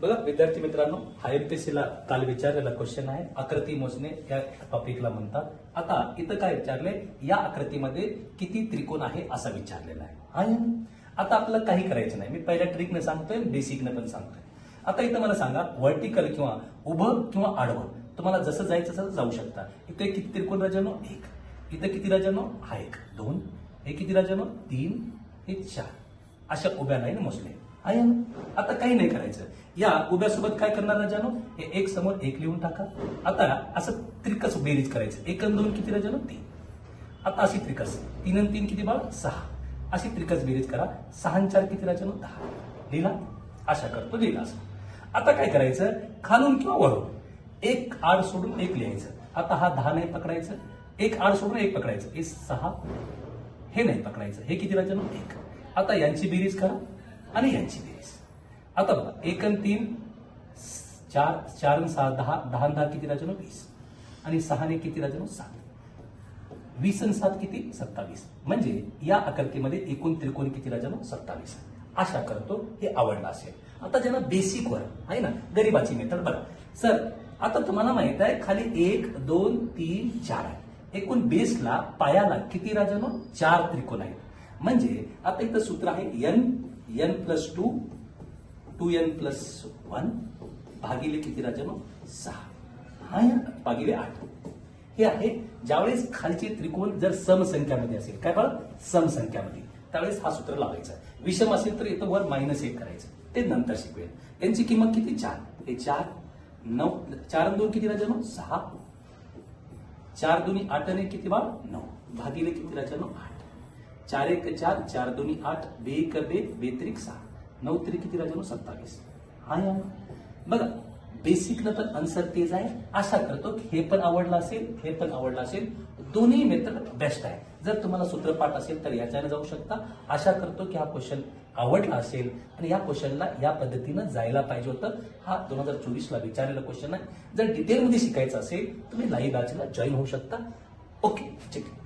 बघा विद्यार्थी मित्रांनो आय ला काल विचारलेला क्वेश्चन आहे. आकृती मोजणे या टॉपिकला म्हणतात. आता इथं काय विचारले? या आकृतीमध्ये किती त्रिकोण आहे असा विचारलेला आहे. आता आपल्याला काही करायचं नाही. मी पहिल्या ट्रिकने सांगतोय बेसिकने पण सांगतोय. आता इथं मला सांगा व्हर्टिकल किंवा उभं किंवा आडवं तुम्हाला जसं जायचं तसं जाऊ शकता. इथे किती त्रिकोण राजानो? एक. इथं किती राजानो? हा एक. दोन. हे किती राजानो? तीन. हे चार. अशा उभ्या लाईन मोजले आहे ना? आता काही नाही करायचं. या उभ्यासोबत काय करणार राजानो हे एक समोर एक लिहून टाका. आता असं त्रिकस बेरीज करायचं. एक आणि दोन किती राजानो तीन. आता अशी त्रिकस. तीन आणि तीन किती बाळ? सहा. अशी त्रिकस बेरीज करा. सहा आणि चार किती राजानो दहा. लिहिला? आशा करतो लिहिला असं. आता काय करायचं? खालून किंवा वरून. एक आड सोडून एक लिहायचं. आता हा दहा नाही पकडायचं. एक आड सोडून एक पकडायचं. हे सहा. हे नाही पकडायचं. हे किती राजानो एक. आता यांची बेरीज करा. आणि यांची बेरीज. आता बघा एक आणि तीन चार चार आणि सहा दहा दहा दहा किती राजनो वीस. आणि सहाने किती राजनो सात. वीस आणि सात किती? सत्तावीस. म्हणजे या आकृतीमध्ये एकूण त्रिकोण किती राजनो? सत्तावीस. आशा करतो हे आवडलं असेल. आता ज्यांना बेसिक वर आहे ना गरीबाची मेथड बघा. सर आता तुम्हाला माहीत आहे खाली एक दोन तीन चार आहे. एकूण बेसला पायाला किती राजनो? चार त्रिकोण आहेत. म्हणजे आता इथं सूत्र आहे n n plus two two n plus one भागिले किती राजानो? सहा. हा या भागिले आठ. हे आहे ज्यावेळेस खालचे त्रिकोण जर समसंख्यामध्ये असेल काय बघा समसंख्यामध्ये. त्यावेळेस हा सूत्र लावायचा. विषम असेल तर इथं वर मायनस एक करायचं. ते नंतर शिकवेल त्यांची किंमत किती? चार. हे चार नऊ चार दोन किती राजानो? सहा. चार दोन्ही आठ आणि किती बाळ? नऊ. भागिले किती राजानो? आठ. चार एक चार चार दोन्ही आठ बे एक बे बेत्रिक सहा. नऊ तरी किती राजानो सत्तावीस. हा या बघा बेसिकनं पण आन्सर तेच आहे. आशा करतो की हे पण आवडलं असेल हे पण आवडलं असेल. दोन्ही मेथड बेस्ट आहे. जर तुम्हाला सूत्रपाठ असेल तर याच्याने जाऊ शकता. आशा करतो की हा क्वेश्चन आवडला असेल. आणि या क्वेश्चनला या पद्धतीनं जायला पाहिजे होतं. हा दोन हजार चोवीसला विचारलेला क्वेश्चन आहे. जर डिटेलमध्ये शिकायचं असेल तुम्ही लाईव्ह बॅचला जॉईन होऊ शकता. ओके ठीक आहे.